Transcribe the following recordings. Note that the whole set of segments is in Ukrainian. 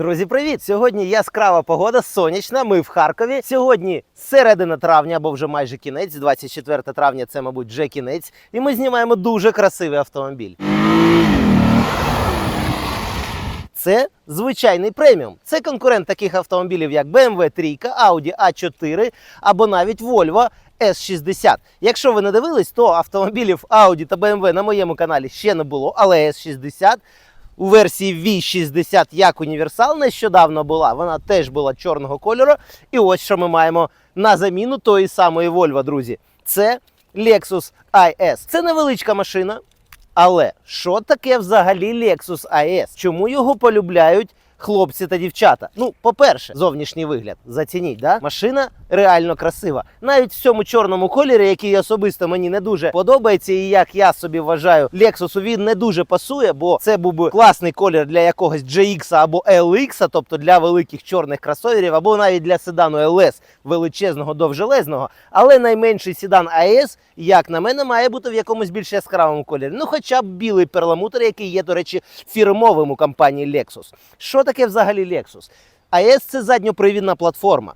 Друзі, привіт! Сьогодні яскрава погода, сонячна. Ми в Харкові. Сьогодні середина травня, або вже майже кінець, 24 травня це, мабуть, вже кінець. І ми знімаємо дуже красивий автомобіль. Це звичайний преміум. Це конкурент таких автомобілів, як BMW 3, Audi A4 або навіть Volvo S60. Якщо ви не дивились, то автомобілів Audi та BMW на моєму каналі ще не було, але S60 у версії V60 як універсал нещодавно була. Вона теж була чорного кольору. І ось що ми маємо на заміну тої самої Volvo, друзі. Це Lexus IS. Це невеличка машина. Але що таке взагалі Lexus IS? Чому його полюбляють хлопці та дівчата? Ну, по-перше, зовнішній вигляд. Зацініть, да? Машина реально красива. Навіть в цьому чорному кольорі, який особисто мені не дуже подобається, і як я собі вважаю, Lexus він не дуже пасує, бо це був би класний колір для якогось GX або LX, тобто для великих чорних кросоверів, або навіть для седану LS величезного довжелезного. Але найменший седан AS, як на мене, має бути в якомусь більш яскравому кольорі. Ну, хоча б білий перламутр, який є, до речі, фірмовим у компанії Lexus. Що таке взагалі Lexus? AS – це задньопривідна платформа.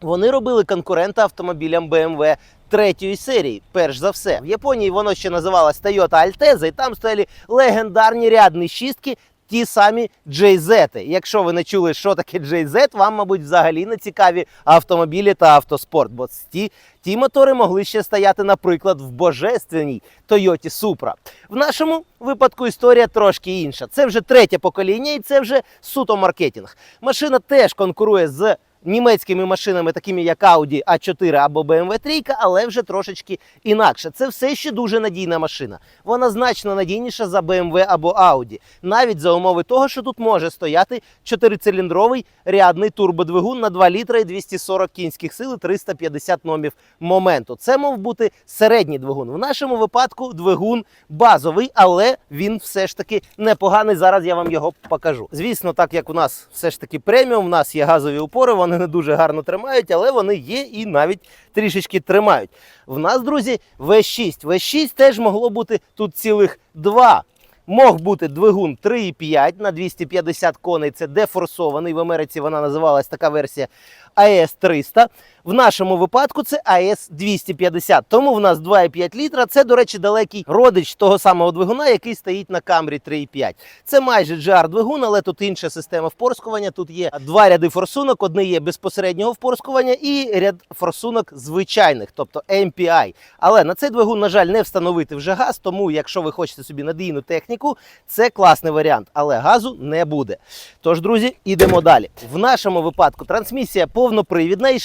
Вони робили конкурента автомобілям BMW третьої серії, перш за все. В Японії воно ще називалось Toyota Altezza, і там стояли легендарні рядні шістки. Ті самі JZ. Якщо ви не чули, що таке JZ, вам, мабуть, взагалі не цікаві автомобілі та автоспорт, бо ті, ті мотори могли ще стояти, наприклад, в божественній Toyota Supra. В нашому випадку історія трошки інша. Це вже третє покоління, і це вже суто маркетинг. Машина теж конкурує з німецькими машинами, такими як Audi A4 або BMW 3, але вже трошечки інакше. Це все ще дуже надійна машина. Вона значно надійніша за BMW або Audi. Навіть за умови того, що тут може стояти чотирициліндровий рядний турбодвигун на 2 літра і 240 кінських сил і 350 номів моменту. Це мав бути середній двигун. В нашому випадку двигун базовий, але він все ж таки непоганий. Зараз я вам його покажу. Звісно, так як у нас все ж таки преміум, у нас є газові упори, вони не дуже гарно тримають, але вони є і навіть трішечки тримають. В нас, друзі, V6. V6 теж могло бути тут цілих два. Мог бути двигун 3,5 на 250 коней. Це дефорсований. В Америці вона називалась така версія AS 300. В нашому випадку це AS 250. Тому в нас 2,5 літра. Це, до речі, далекий родич того самого двигуна, який стоїть на Camry 3,5. Це майже GR-двигун, але тут інша система впорскування. Тут є два ряди форсунок. Одне є безпосереднього впорскування і ряд форсунок звичайних, тобто MPI. Але на цей двигун, на жаль, не встановити вже газ. Тому, якщо ви хочете собі надійну техніку, це класний варіант, але газу не буде. Тож, друзі, ідемо далі. В нашому випадку трансмісія повнопривідна і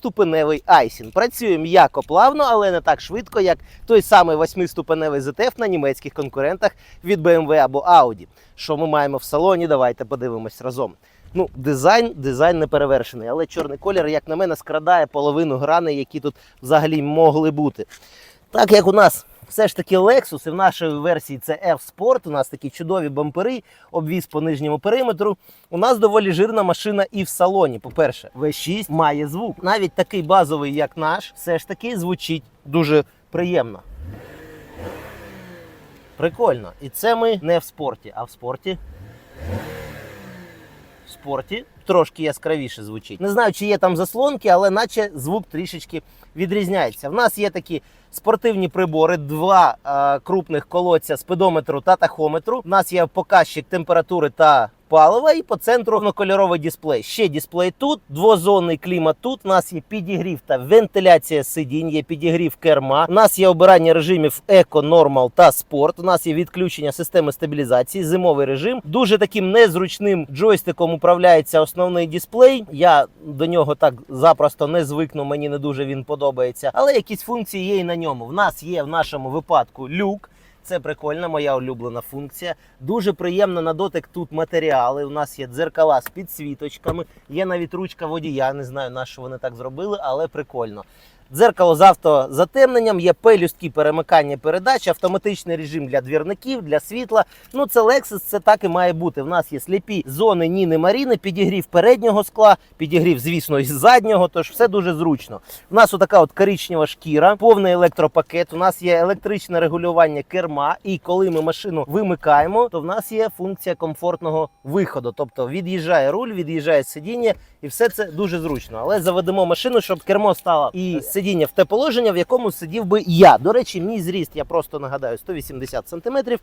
шестиступеневий айсін. Працює м'яко плавно, але не так швидко, як той самий восьмиступеневий ZF на німецьких конкурентах від BMW або Audi. Що ми маємо в салоні? Давайте подивимось разом. Ну, дизайн, дизайн не перевершений, але чорний колір, як на мене, скрадає половину грани, які тут взагалі могли бути. Так як у нас все ж таки Lexus, і в нашій версії це F-Sport, у нас такі чудові бампери, обвіз по нижньому периметру. У нас доволі жирна машина і в салоні. По-перше, V6 має звук. Навіть такий базовий, як наш, все ж таки звучить дуже приємно. Прикольно. І це ми не в спорті, а в спорті. В спорті трошки яскравіше звучить. Не знаю, чи є там заслонки, але наче звук трішечки відрізняється. В нас є такі спортивні прибори, два е, крупних колодця спидометру та тахометру. У нас є показчик температури та палива, і по центру кольоровий дисплей. Ще дисплей тут, двозонний клімат тут. У нас є підігрів та вентиляція сидінь, є підігрів керма. У нас є обирання режимів еко, нормал та спорт. У нас є відключення системи стабілізації, зимовий режим. Дуже таким незручним джойстиком управляється основний дисплей. Я до нього так запросто не звикну, мені не дуже він подобається. Але якісь функції є і на ньому. В нас є в нашому випадку люк. Це прикольна, моя улюблена функція. Дуже приємно на дотик тут матеріали. У нас є дзеркала з підсвіточками, є навіть ручка водія. Не знаю, на що вони так зробили, але прикольно. Дзеркало з автозатемненням, є пелюстки перемикання передач, автоматичний режим для двірників, для світла. Ну, це Lexus, це так і має бути. В нас є сліпі зони Ніни Маріни, підігрів переднього скла, підігрів, звісно, і заднього, тож все дуже зручно. У нас отака от коричнева шкіра, повний електропакет. У нас є електричне регулювання керма. І коли ми машину вимикаємо, то в нас є функція комфортного виходу. Тобто від'їжджає руль, від'їжджає сидіння, і все це дуже зручно. Але заведемо машину, щоб кермо стало і в те положення, в якому сидів би я. До речі, мій зріст, я просто нагадаю, 180 сантиметрів.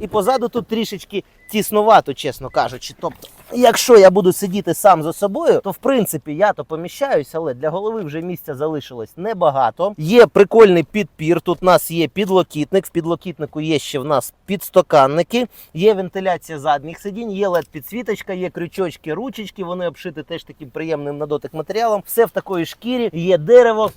І позаду тут трішечки тіснувато, чесно кажучи. Тобто, якщо я буду сидіти сам за собою, то в принципі я то поміщаюсь, але для голови вже місця залишилось небагато. Є прикольний підпір. Тут у нас є підлокітник. В підлокітнику є ще в нас підстаканники, є вентиляція задніх сидінь, є led підсвіточка, є крючочки, ручечки. Вони обшиті теж таким приємним на дотик матеріалом. Все в такої шкірі, є дерево.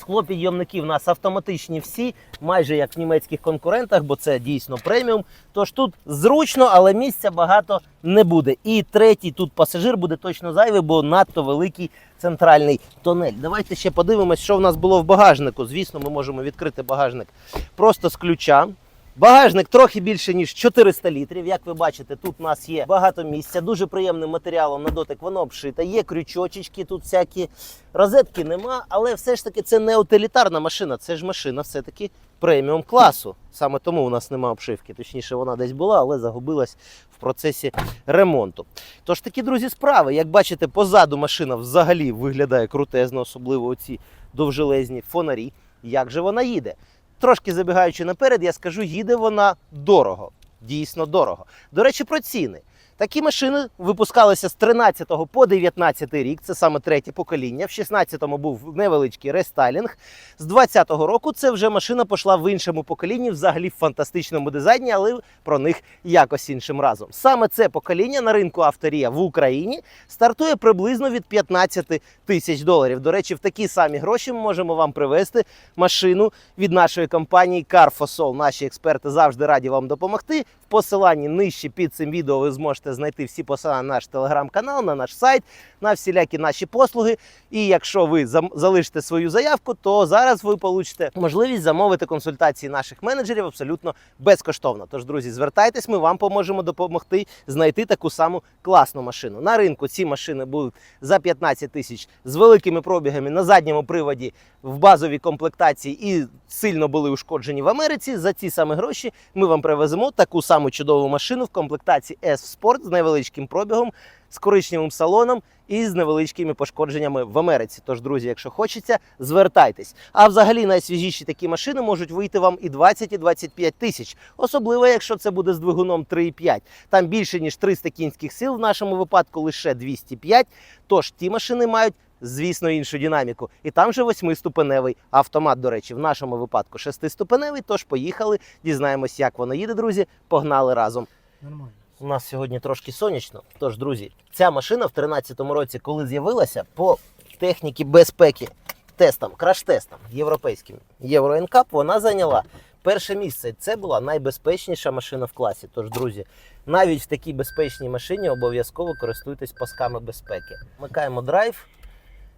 Склопідйомники в нас автоматичні всі, майже як в німецьких конкурентах, бо це дійсно преміум. Тож тут зручно, але місця багато не буде. І третій тут пасажир буде точно зайвий, бо надто великий центральний тонель. Давайте ще подивимось, що в нас було в багажнику. Звісно, ми можемо відкрити багажник просто з ключа. Багажник трохи більше ніж 400 літрів. Як ви бачите, тут у нас є багато місця, дуже приємним матеріалом на дотик воно обшите. Є крючочечки, тут всякі розетки нема, але все ж таки це не утилітарна машина, це ж машина все-таки преміум класу. Саме тому у нас нема обшивки. Точніше, вона десь була, але загубилась в процесі ремонту. Тож такі, друзі, справи. Як бачите, позаду машина взагалі виглядає крутезно, особливо оці довжелезні фонарі. Як же вона їде? Трошки забігаючи наперед, я скажу, їде вона дорого. Дійсно дорого. До речі, про ціни. Такі машини випускалися з 13 по 19 рік, це саме третє покоління. В 16-му був невеличкий рестайлінг. З 20-го року це вже машина пішла в іншому поколінні, взагалі в фантастичному дизайні, але про них якось іншим разом. Саме це покоління на ринку авторія в Україні стартує приблизно від 15 тисяч доларів. До речі, в такі самі гроші ми можемо вам привезти машину від нашої компанії Carfosol. Наші експерти завжди раді вам допомогти. В посиланні нижче під цим відео ви зможете знайти всі посилання на наш телеграм-канал, на наш сайт, на всілякі наші послуги. І якщо ви залишите свою заявку, то зараз ви получите можливість замовити консультації наших менеджерів абсолютно безкоштовно. Тож, друзі, звертайтесь, ми вам поможемо допомогти знайти таку саму класну машину. На ринку ці машини будуть за 15 тисяч з великими пробігами на задньому приводі в базовій комплектації і сильно були ушкоджені в Америці. За ці самі гроші ми вам привеземо таку саму чудову машину в комплектації S Sport з невеличким пробігом, з коричневим салоном і з невеличкими пошкодженнями в Америці. Тож, друзі, якщо хочеться, звертайтесь. А взагалі найсвіжіші такі машини можуть вийти вам і 20, і 25 тисяч, особливо якщо це буде з двигуном 3,5. Там більше ніж 300 кінських сил, в нашому випадку лише 205. Тож ті машини мають. Звісно, іншу динаміку. І там же восьмиступеневий автомат, до речі, в нашому випадку шестиступеневий. Тож поїхали, дізнаємось, як воно їде, друзі. Погнали разом. Нормально. У нас сьогодні трошки сонячно. Тож, друзі, ця машина в 2013 році, коли з'явилася, по техніці безпеки, тестам, краш-тестам європейським Євро NCAP, вона зайняла перше місце. Це була найбезпечніша машина в класі. Тож, друзі, навіть в такій безпечній машині обов'язково користуйтесь пасками безпеки. Вмикаємо драйв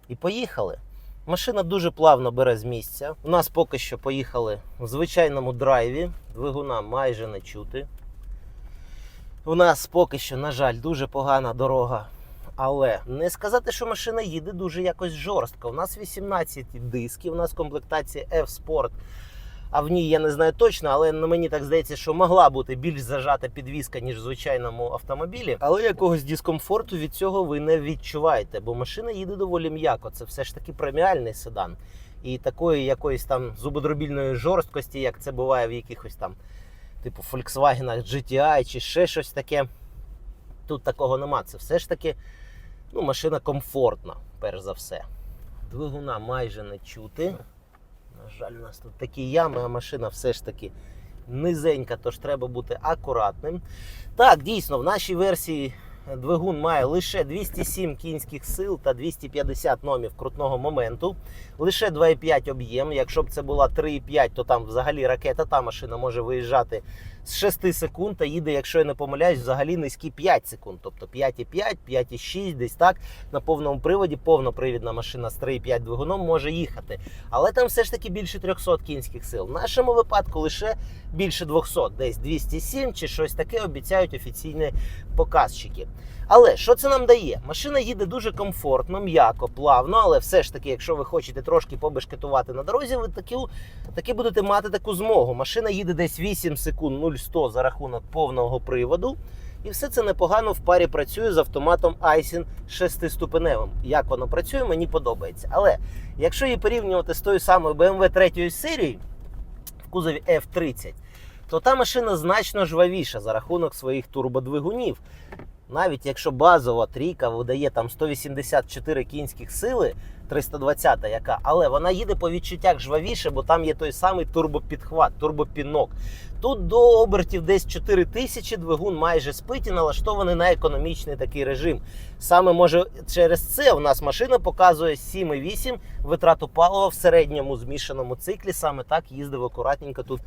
і поїхали. Машина дуже плавно бере з місця. У нас поки що поїхали в звичайному драйві. Двигуна майже не чути. У нас поки що, на жаль, дуже погана дорога. Але не сказати, що машина їде дуже якось жорстко. У нас 18 дисків, у нас комплектація F-Sport. А в ній я не знаю точно, але мені так здається, що могла бути більш зажата підвіска, ніж в звичайному автомобілі. Але якогось дискомфорту від цього ви не відчуваєте, бо машина їде доволі м'яко. Це все ж таки преміальний седан. І такої якоїсь там зубодробільної жорсткості, як це буває в якихось там, типу Volkswagen GTI чи ще щось таке. Тут такого нема. Це все ж таки ну, машина комфортна, перш за все. Двигуна майже не чути. На жаль, у нас тут такі ями, а машина все ж таки низенька, тож треба бути акуратним. Так, дійсно, в нашій версії двигун має лише 207 кінських сил та 250 номів крутного моменту. Лише 2,5 об'єм. Якщо б це була 3,5, то там взагалі ракета, та машина може виїжджати з 6 секунд, та їде, якщо я не помиляюсь, взагалі низькі 5 секунд. Тобто 5,5, 5,6, десь так на повному приводі, повнопривідна машина з 3,5 двигуном може їхати. Але там все ж таки більше 300 кінських сил. В нашому випадку лише більше 200, десь 207 чи щось таке обіцяють офіційні показчики. Але що це нам дає? Машина їде дуже комфортно, м'яко, плавно, але все ж таки, якщо ви хочете трошки побешкетувати на дорозі, ви таки, таки будете мати таку змогу. Машина їде десь 8 секунд 0,100 за рахунок повного приводу. І все це непогано в парі працює з автоматом Aisin 6-ступеневим. Як воно працює, мені подобається. Але якщо її порівнювати з тою самою BMW 3 серії в кузові F30, то та машина значно жвавіша за рахунок своїх турбодвигунів. Навіть якщо базова трійка видає там 184 кінських сили, 320 яка, але вона їде по відчуттях жвавіше, бо там є той самий турбопідхват, турбопінок. Тут до обертів десь 4 тисячі двигун майже спить і налаштований на економічний такий режим. Саме може через це у нас машина показує 7,8 витрату палива в середньому змішаному циклі. Саме так їздив акуратненько тут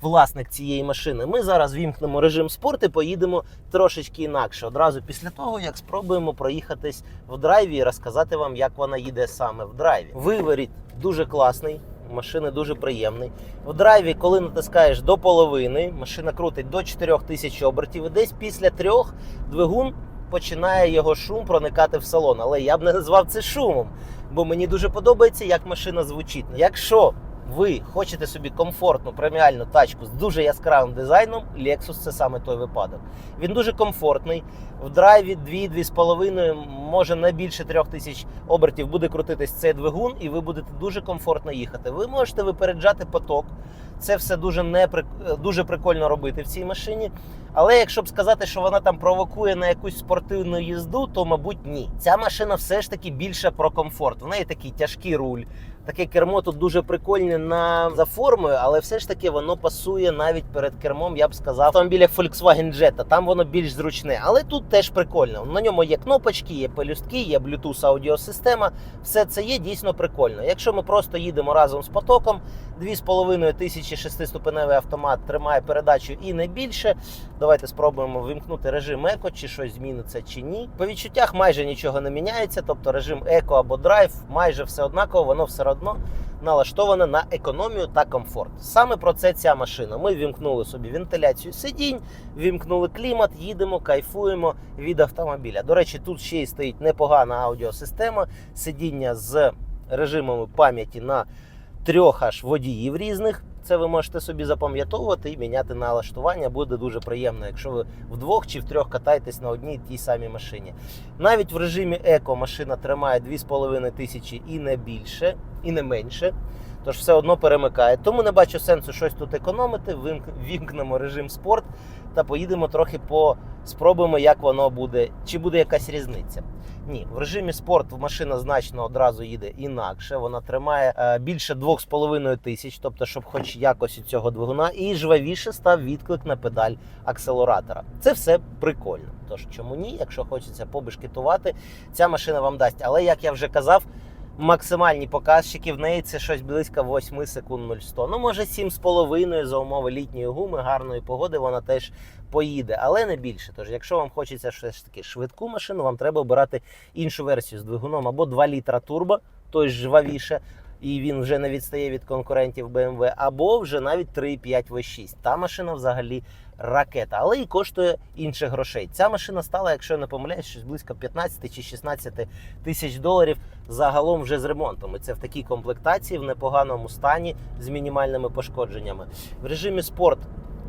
власник цієї машини. Ми зараз вімкнемо режим спорт і поїдемо трошечки інакше. Одразу після того, як спробуємо проїхатись в драйві і розказати вам, як вона їде саме в драйві. Виворіт дуже класний. Машини дуже приємний. В драйві, коли натискаєш до половини, машина крутить до 4000 обертів, і десь після трьох двигун починає його шум проникати в салон. Але я б не назвав це шумом, бо мені дуже подобається, як машина звучить. Якщо ви хочете собі комфортну преміальну тачку з дуже яскравим дизайном, Lexus це саме той випадок. Він дуже комфортний. В драйві 2-2,5, може на більше 3000 обертів буде крутитись цей двигун, і ви будете дуже комфортно їхати. Ви можете випереджати поток. Це все дуже не дуже прикольно робити в цій машині. Але якщо б сказати, що вона там провокує на якусь спортивну їзду, то мабуть ні. Ця машина все ж таки більше про комфорт. В неї такий тяжкий руль. Таке кермо тут дуже прикольне на за формою, але все ж таки воно пасує навіть перед кермом, я б сказав, автомобілях Volkswagen Jetta. Там воно більш зручне, але тут теж прикольно. На ньому є кнопочки, є пелюстки, є Bluetooth аудіосистема. Все це є дійсно прикольно. Якщо ми просто їдемо разом з потоком, 2,5 тисячі шестиступеневий автомат тримає передачу і не більше. Давайте спробуємо вимкнути режим еко, чи щось зміниться, чи ні. По відчуттях майже нічого не міняється, тобто режим еко або драйв майже все однаково, воно все одно налаштоване на економію та комфорт. Саме про це ця машина. Ми вімкнули собі вентиляцію сидінь, вімкнули клімат, їдемо, кайфуємо від автомобіля. До речі, тут ще й стоїть непогана аудіосистема, сидіння з режимами пам'яті на трьох аж водіїв різних. Це ви можете собі запам'ятовувати і міняти налаштування. Буде дуже приємно, якщо ви вдвох чи втрьох катаєтесь на одній тій самій машині. Навіть в режимі еко машина тримає 2,5 тисячі і не більше, і не менше. Тож все одно перемикає. Тому не бачу сенсу щось тут економити. Вімкнемо режим спорт та поїдемо трохи по спробуємо, як воно буде, чи буде якась різниця. Ні, в режимі спорт машина значно одразу їде інакше. Вона тримає е, більше 2,5 тисяч, тобто, щоб хоч якось у цього двигуна, і жвавіше став відклик на педаль акселератора. Це все прикольно. Тож чому ні, якщо хочеться побешкетувати, ця машина вам дасть. Але як я вже казав. Максимальні показчики в неї це щось близько 8 секунд 0100. Ну, може 7,5 за умови літньої гуми, гарної погоди, вона теж поїде, але не більше. Тож, якщо вам хочеться щось таки швидку машину, вам треба обирати іншу версію з двигуном або 2 літра турбо, той жвавіше, і він вже не відстає від конкурентів BMW, або вже навіть 3,5 V6. Та машина взагалі ракета, але і коштує інших грошей. Ця машина стала, якщо я не помиляюсь, щось близько 15 чи 16 тисяч доларів загалом вже з ремонтом. І це в такій комплектації в непоганому стані з мінімальними пошкодженнями. В режимі спорт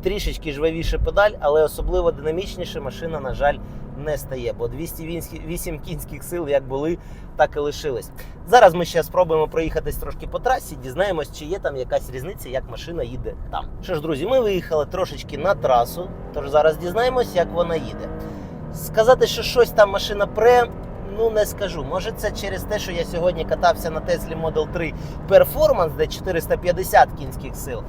трішечки жвавіше педаль, але особливо динамічніше машина, на жаль, не стає, бо 208 кінських сил як були, так і лишились. Зараз ми ще спробуємо проїхатись трошки по трасі, дізнаємось, чи є там якась різниця, як машина їде там. Що ж, друзі, ми виїхали трошечки на трасу, тож зараз дізнаємось, як вона їде. Сказати, що щось там машина пре. Ну, не скажу. Може, це через те, що я сьогодні катався на Tesla Model 3 Performance, де 450 кінських сил.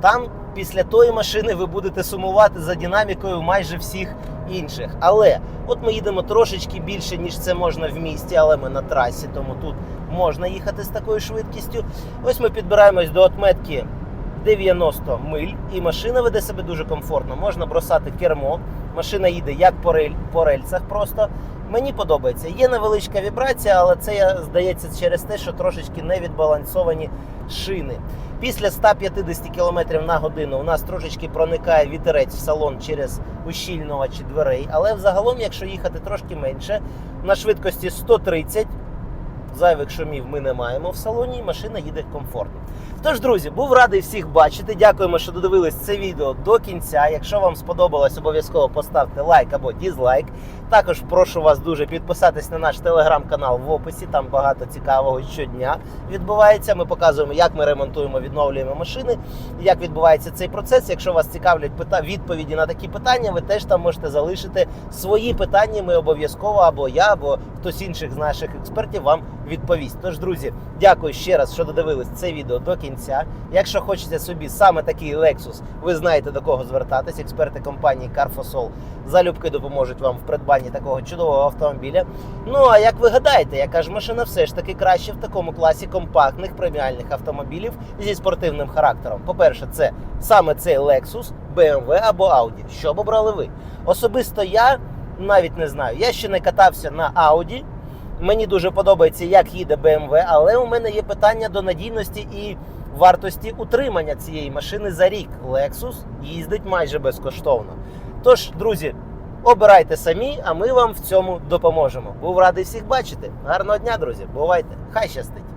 Там після тої машини ви будете сумувати за динамікою майже всіх інших. Але от ми їдемо трошечки більше, ніж це можна в місті, але ми на трасі, тому тут можна їхати з такою швидкістю. Ось ми підбираємось до отметки 90 миль, і машина веде себе дуже комфортно. Можна бросати кермо. Машина їде як по, рельсах просто. Мені подобається. Є невеличка вібрація, але це здається через те, що трошечки не відбалансовані шини. Після 150 км на годину у нас трошечки проникає вітерець в салон через ущільнувачі дверей. Але взагалом, якщо їхати трошки менше, на швидкості 130 зайвих шумів ми не маємо в салоні, і машина їде комфортно. Тож, друзі, був радий всіх бачити. Дякуємо, що додивились це відео до кінця. Якщо вам сподобалось, обов'язково поставте лайк або дізлайк. Також прошу вас дуже підписатись на наш телеграм-канал в описі. Там багато цікавого щодня відбувається. Ми показуємо, як ми ремонтуємо, відновлюємо машини, як відбувається цей процес. Якщо вас цікавлять відповіді на такі питання, ви теж там можете залишити свої питання. Ми обов'язково або я, або хтось інших з наших експертів вам відповість. Тож, друзі, дякую ще раз, що додивились це відео до кінця. Якщо хочете собі саме такий Lexus, ви знаєте до кого звертатись. Експерти компанії Carfosol залюбки допоможуть вам в придбанні такого чудового автомобіля. Ну а як ви гадаєте, яка ж машина все ж таки краще в такому класі компактних преміальних автомобілів зі спортивним характером? По-перше, це саме цей Lexus, BMW або Audi. Що б обрали ви? Особисто я навіть не знаю. Я ще не катався на Audi. Мені дуже подобається, як їде BMW, але у мене є питання до надійності і вартості утримання цієї машини за рік. Lexus їздить майже безкоштовно. Тож, друзі, обирайте самі, а ми вам в цьому допоможемо. Був радий всіх бачити. Гарного дня, друзі. Бувайте! Хай щастить!